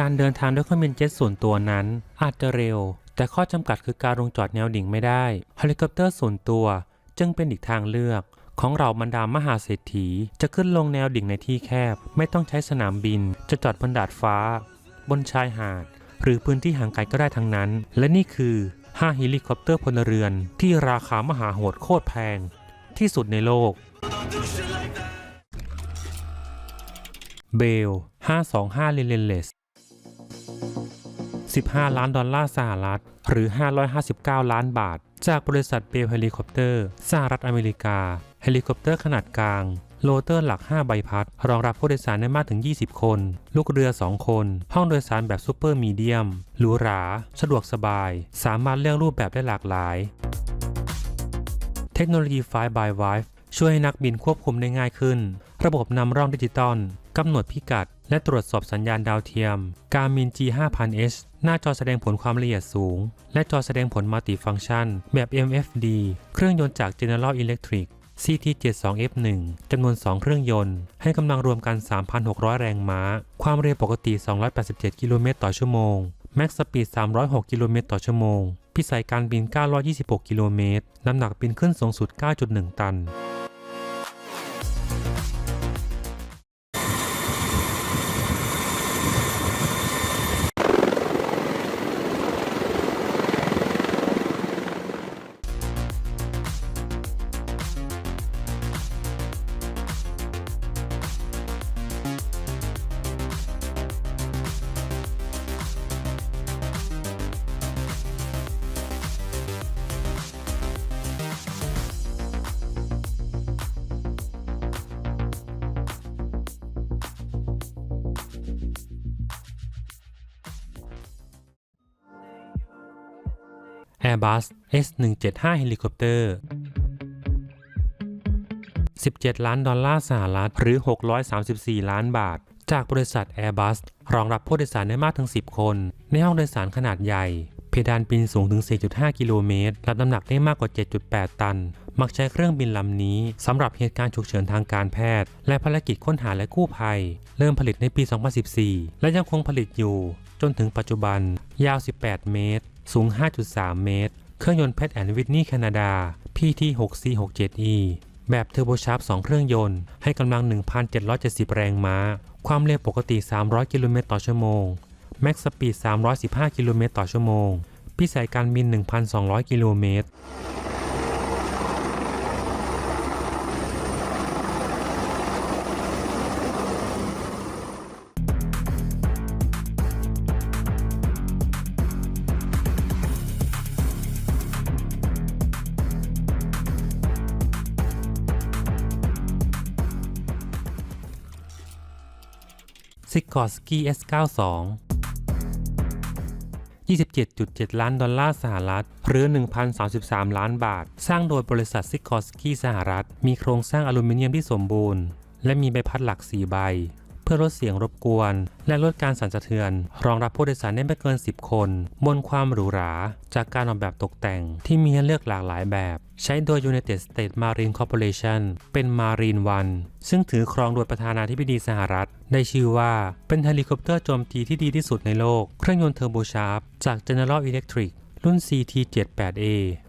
การเดินทางด้วยเครื่องบินเจ็ตส่วนตัวนั้น อาจจะเร็ว แต่ข้อจำกัดคือการลงจอดแนวดิ่งไม่ได้เฮลิคอปเตอร์ส่วนตัว จึงเป็นอีกทางเลือก ของเราบรรดามหาเศรษฐี จะขึ้นลงแนวดิ่งในที่แคบ ไม่ต้องใช้สนามบิน จะจอดบนดาดฟ้า บนชายหาด หรือพื้นที่ห่างไกลก็ได้ทั้งนั้น และนี่คือ 5 เฮลิคอปเตอร์พลเรือน ที่ราคามหาโหดโคตรแพง ที่สุดในโลกเบล525 l e n l e s 15 ล้านดอลลาร์สหรัฐ หรือ 559 ล้านบาท จากบริษัทเบลเฮลิคอปเตอร์สหรัฐอเมริกา เฮลิคอปเตอร์ขนาดกลางโรเตอร์หลัก 5 ใบพัด รองรับผู้โดยสารได้มากถึง 20 คน ลูกเรือ 2 คน ห้องโดยสารแบบซูเปอร์มีเดียม หรูหรา สะดวกสบาย สามารถเลือกรูปแบบได้หลากหลาย เทคโนโลยี 5 by Wife ช่วยให้นักบินควบคุมได้ง่ายขึ้น ระบบนำร่องดิจิตอลกำหนดพิกัด และตรวจสอบสัญญาณดาวเทียม Garmin G5000H หน้าจอแสดงผลความละเอียดสูง และจอแสดงผลมัลติฟังก์ชัน แบบ MFD เครื่องยนต์จาก General Electric CT72F1 จำนวน 2 เครื่องยนต์ ให้กำลังรวมกัน 3,600 แรงม้า ความเร็วปกติ 287 กิโลเมตรต่อชั่วโมง แม็กซ์สปีด 306 กิโลเมตรต่อชั่วโมง พิสัยการบิน 926 กิโลเมตร น้ำหนักบินขึ้นสูงสุด 9.1 ตัน Airbus S175 เฮลิคอปเตอร์17 ล้านดอลลาร์สหรัฐหรือ 634 ล้านบาท จากบริษัท Airbus รองรับผู้โดยสารได้มากถึง 10 คน ในห้องโดยสารขนาดใหญ่ เพดานบินสูงถึง 4.5 กิโลเมตรรับน้ำหนักได้มากกว่า 7.8 ตัน มักใช้เครื่องบินลำนี้สำหรับเหตุการณ์ฉุกเฉินทางการแพทย์ และภารกิจค้นหาและกู้ภัย เริ่มผลิตในปี 2014 และยังคงผลิตอยู่ จนถึงปัจจุบัน ยาว 18 เมตร สูง 5.3 เมตร เครื่องยนต์แพทแอนวิทนี่แคนาดา PT6467E แบบเทอร์โบชาร์ป2เครื่องยนต์ ให้กำลัง 1,770 แรงม้า ความเร็วปกติ 300 กิโลเมตรต่อชั่วโมง แม็กซ์สปีด 315 กิโลเมตรต่อชั่วโมง พิสัยการบิน 1,200 กิโลเมตร ซิกอร์สกี้ S92 27.7 ล้านดอลลาร์สหรัฐหรือ 1,033 ล้านบาท สร้างโดยบริษัทซิกอร์สกี้สหรัฐ มีโครงสร้างอลูมิเนียมที่สมบูรณ์ และมีใบพัดหลัก 4 ใบ พื่อลดเสียงรบกวน และลดการสั่นสะเทือน รองรับผู้โดยสารได้ไม่เกิน 10 คน บนความหรูหรา จากการออกแบบตกแต่งที่มีให้เลือกหลากหลายแบบ ใช้โดย United States Marine Corporation เป็น Marine One ซึ่งถือครองโดยประธานาธิบดีสหรัฐ ได้ชื่อว่าเป็นเฮลิคอปเตอร์โจมตีที่ดีที่สุดในโลก เครื่องยนต์เทอร์โบชาร์ปจาก General Electric รุ่น CT78A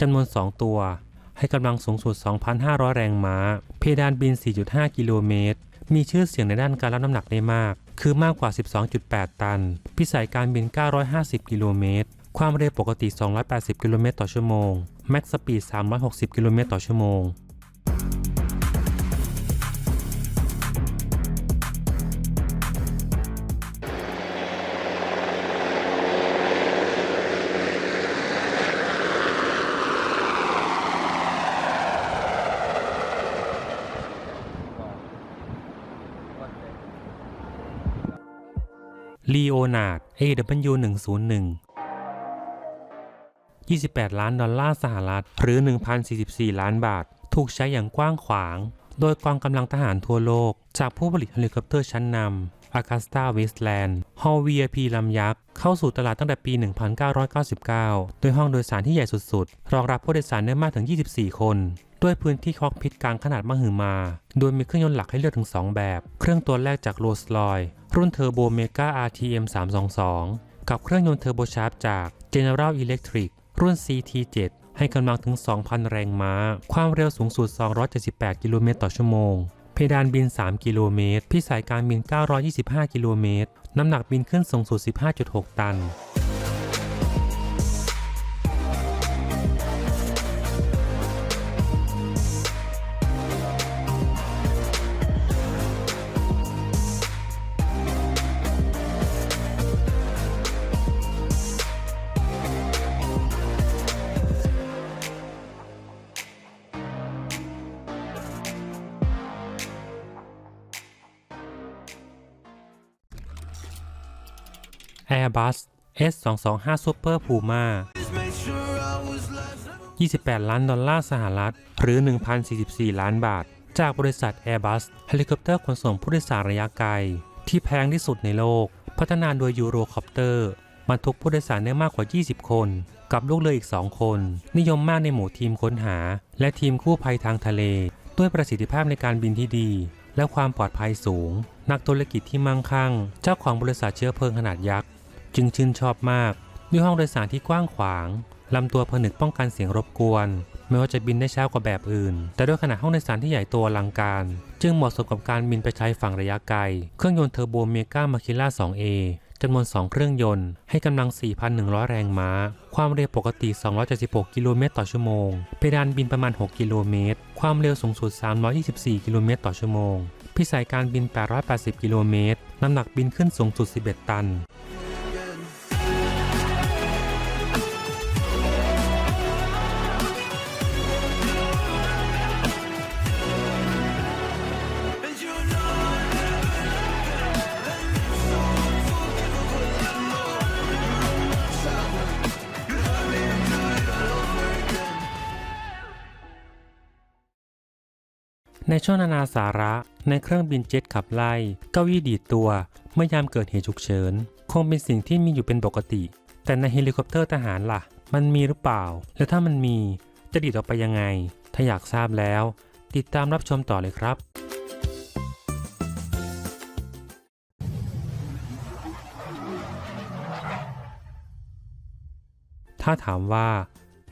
จำนวน 2 ตัว ให้กำลังสูงสุด 2,500 แรงม้า เพดานบิน 4.5 กิโลเมตร มีชื่อเสียงในด้านการรับน้ำหนักได้มาก คือมากกว่า 12.8 ตัน พิสัยการบิน 950 กิโลเมตร ความเร็วปกติ 280 กิโลเมตรต่อชั่วโมง แม็กซ์สปีด 360 กิโลเมตรต่อชั่วโมง ลีโอนาร์ด AW101 28 ล้านดอลลาร์สหรัฐ หรือ 1,044 ล้านบาท ถูกใช้อย่างกว้างขวาง โดยกองกำลังทหารทั่วโลก จากผู้ผลิตเฮลิคอปเตอร์ชั้นนำ Augusta Westland ฮอล VIP ลำยักษ์ เข้าสู่ตลาดตั้งแต่ปี 1999 โดยห้องโดยสารที่ใหญ่สุดๆ รองรับผู้โดยสารได้มากถึง 24 คน ด้วยพื้นที่คอกพิทกลางขนาดมหึมา โดยมีเครื่องยนต์หลักให้เลือกถึง 2 แบบ เครื่องตัวแรกจาก Rolls Royce รุ่น Turbo Mega RTM 322 กับเครื่องยนต์เทอร์โบชาร์ปจาก General Electric รุ่น CT7 ให้กำลังถึง 2,000 แรงม้า ความเร็วสูงสุด 278 กิโลเมตรต่อชั่วโมง ดานบิน 3 กิโลเมตร พิสัยการบิน 925 กิโลเมตร น้ำหนักบินขึ้นสูงสุด 15.6 ตัน Airbus S225 Super Puma 28 ล้านดอลลาร์สหรัฐ หรือ 1,044 ล้านบาท จากบริษัท Airbus เฮลิคอปเตอร์ขนส่งผู้โดยสารระยะไกล ที่แพงที่สุดในโลก พัฒนาโดย Eurocopter บรรทุกผู้โดยสารได้มากกว่า 20 คน กับลูกเรืออีก 2 คน นิยมมากในหมู่ทีมค้นหา และทีมกู้ภัยทางทะเล ด้วยประสิทธิภาพในการบินที่ดี และความปลอดภัยสูง นักธุรกิจที่มั่งคั่ง เจ้าของบริษัทเชื้อเพลิงขนาดยักษ์ จึงชื่นชอบมากด้วยห้องโดยสารที่กว้างขวางลำตัวผนึกป้องกันเสียงรบกวน ไม่ว่าจะบินได้ช้ากว่าแบบอื่น แต่ด้วยขนาดห้องโดยสารที่ใหญ่โตอลังการ จึงเหมาะสมกับการบินไปใช้ฝั่งระยะไกล เครื่องยนต์เทอร์โบเมกามาคิล่า 2A จำนวน 2 เครื่องยนต์ ให้กำลัง 4,100 แรงม้า ความเร็วปกติ 276 กิโลเมตรต่อชั่วโมง เพดานบินประมาณ 6 กิโลเมตร ความเร็วสูงสุด 324 กิโลเมตรต่อชั่วโมง พิสัยการบิน 880 กิโลเมตร น้ำหนักบินขึ้นสูงสุด 11 ตัน ในช่วงนานาสาระในเครื่องบินเจ็ตขับไล่เก้าอี้ดีดตัว เมื่อยามเกิดเหตุฉุกเฉิน คงเป็นสิ่งที่มีอยู่เป็นปกติ แต่ในเฮลิคอปเตอร์ทหารล่ะ มันมีหรือเปล่า แล้วถ้ามันมีจะดีดออกไปยังไง ถ้าอยากทราบแล้ว ติดตามรับชมต่อเลยครับถ้าถามว่า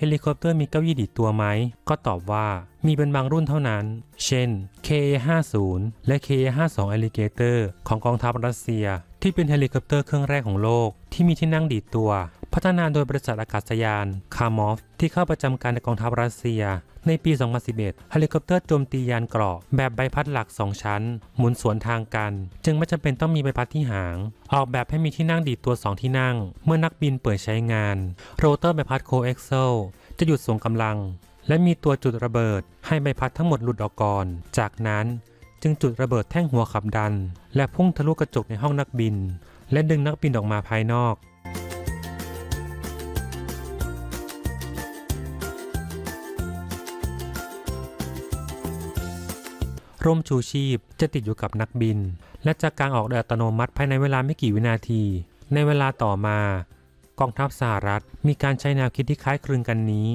เฮลิคอปเตอร์มีเก้าอี้ดีดตัวไหม ก็ตอบว่ามีเป็นบางรุ่นเท่านั้น เช่น KA-50 และ KA-52 Alligator ของกองทัพรัสเซีย ที่เป็นเฮลิคอปเตอร์เครื่องแรกของโลกที่มีที่นั่งดีดตัว พัฒนาโดยบริษัทอากาศยานคาร์มอฟที่เข้าประจำการในกองทัพรัสเซีย ในปี 2011 เฮลิคอปเตอร์โจมตียานเกราะ แบบใบพัดหลัก 2 ชั้น หมุนสวนทางกัน จึงไม่จำเป็นต้องมีใบพัดที่หาง ออกแบบให้มีที่นั่งดีดตัว 2 ที่นั่ง เมื่อนักบินเปิดใช้งาน โรเตอร์ใบพัดโคเอ็กเซลจะหยุดส่งกำลัง และมีตัวจุดระเบิด ให้ใบพัดทั้งหมดหลุดออกก่อน จากนั้นจึงจุดระเบิดแท่งหัวขับดัน และพุ่งทะลุกระจกในห้องนักบิน และดึงนักบินออกมาภายนอก ร่มชูชีพจะติดอยู่กับนักบิน และจะกางออกโดยอัตโนมัติภายในเวลาไม่กี่วินาที ในเวลาต่อมา กองทัพสหรัฐ มีการใช้แนวคิดที่คล้ายคลึงกันนี้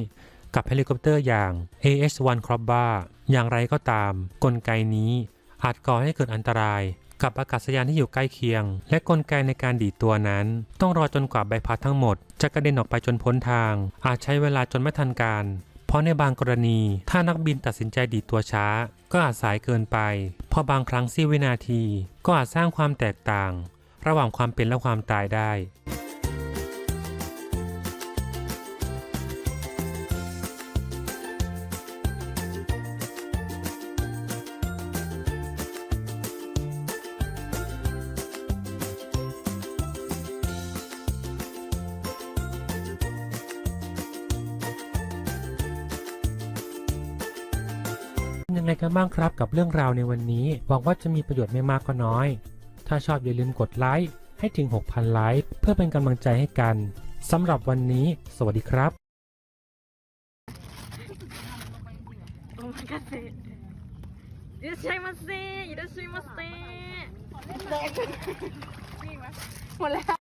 กับเฮลิคอปเตอร์อย่าง AH-1 c r o b b a อย่างไรก็ตาม กลไกนี้อาจก่อให้เกิดอันตราย กับอากาศยานที่อยู่ใกล้เคียง และกลไกในการดีดตัวนั้น ต้องรอจนกว่าใบพัดทั้งหมด จะกระเด็นออกไปจนพ้นทาง อาจใช้เวลาจนไม่ทันการ เพราะในบางกรณี ถ้านักบินตัดสินใจดีดตัวช้า ก็อาจสายเกินไป เพราะบางครั้งเสี้ยววินาที ก็อาจสร้างความแตกต่าง ระหว่างความเป็นและความตายได้ ยังไงกันบ้างครับกับเรื่องราวในวันนี้ หวังว่าจะมีประโยชน์ไม่มากก็น้อย ถ้าชอบอย่าลืมกดไลค์ให้ถึง 6,000 ไลค์เพื่อเป็นกำลังใจให้กันสำหรับวันนี้ สวัสดีครับ お任せいらっしゃいませいらっしゃいませ แรงวิ่งไหมหมดแล้ว